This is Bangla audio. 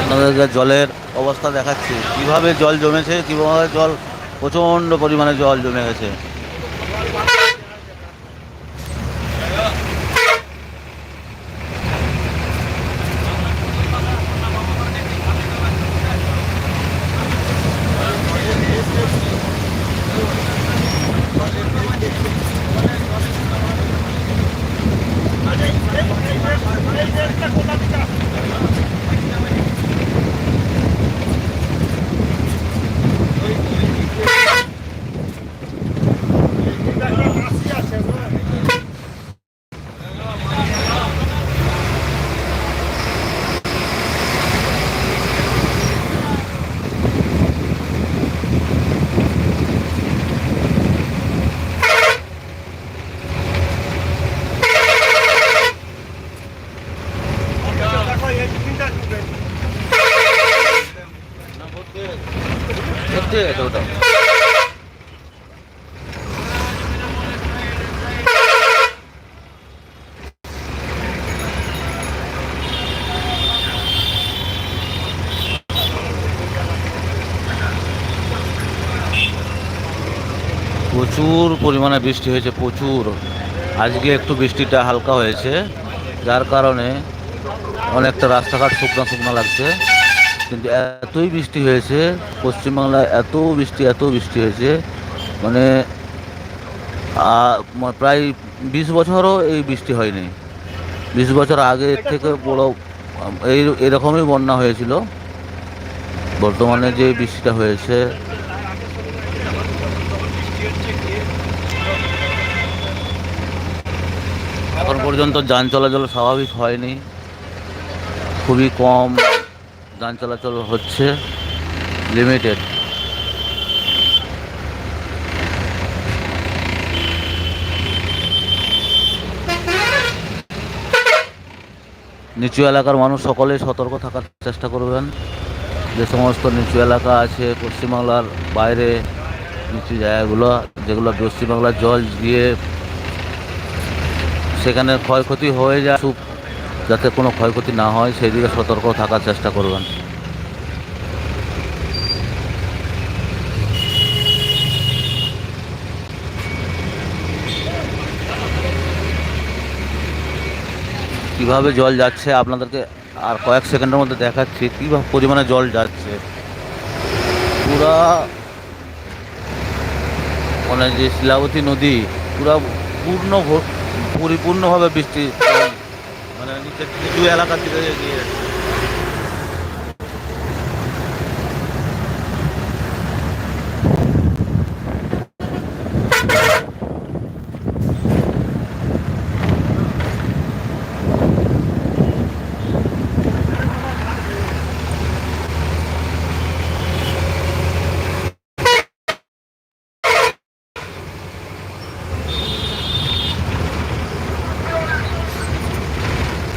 আপনাদেরকে জলের অবস্থা দেখাচ্ছি। কীভাবে জল জমেছে কীভাবে জল প্রচণ্ড পরিমাণে জল জমে গেছে। প্রচুর পরিমাণে বৃষ্টি হয়েছে, প্রচুর। আজকে একটু বৃষ্টিটা হালকা হয়েছে, যার কারণে অনেকটা রাস্তাঘাট শুকনো শুকনো লাগছে। কিন্তু এতই বৃষ্টি হয়েছে পশ্চিমবাংলায় এত বৃষ্টি এত বৃষ্টি হয়েছে মানে প্রায় বিশ বছরও এই বৃষ্টি হয়নি। বিশ বছর আগে থেকে বড় এই এরকমই বন্যা হয়েছিল। বর্তমানে যে বৃষ্টিটা হয়েছে এখন পর্যন্ত যান চলাচল স্বাভাবিক হয়নি। খুবই কম। যান চলাচল হচ্ছে লিমিটেড নিচু এলাকার মানুষ সকলেই সতর্ক থাকার চেষ্টা করবেন। যে সমস্ত নিচু এলাকা আছে, পশ্চিমবাংলার বাইরে নিচু জায়গাগুলো, যেগুলো পশ্চিমবাংলার জল গিয়ে সেখানে ক্ষয়ক্ষতি হয়ে যায় যাতে কোনো ক্ষয়ক্ষতি না হয় সেই দিকে সতর্ক থাকার চেষ্টা করবেন। কীভাবে জল যাচ্ছে আপনাদেরকে আর কয়েক সেকেন্ডের মধ্যে দেখাচ্ছি, কীভাবে পরিমাণে জল যাচ্ছে। পুরা মানে যে শিলাবতী নদী, পুরা পূর্ণ পরিপূর্ণভাবে বৃষ্টি মানে নিচে নিচু এলাকার দিকে গিয়ে যাচ্ছে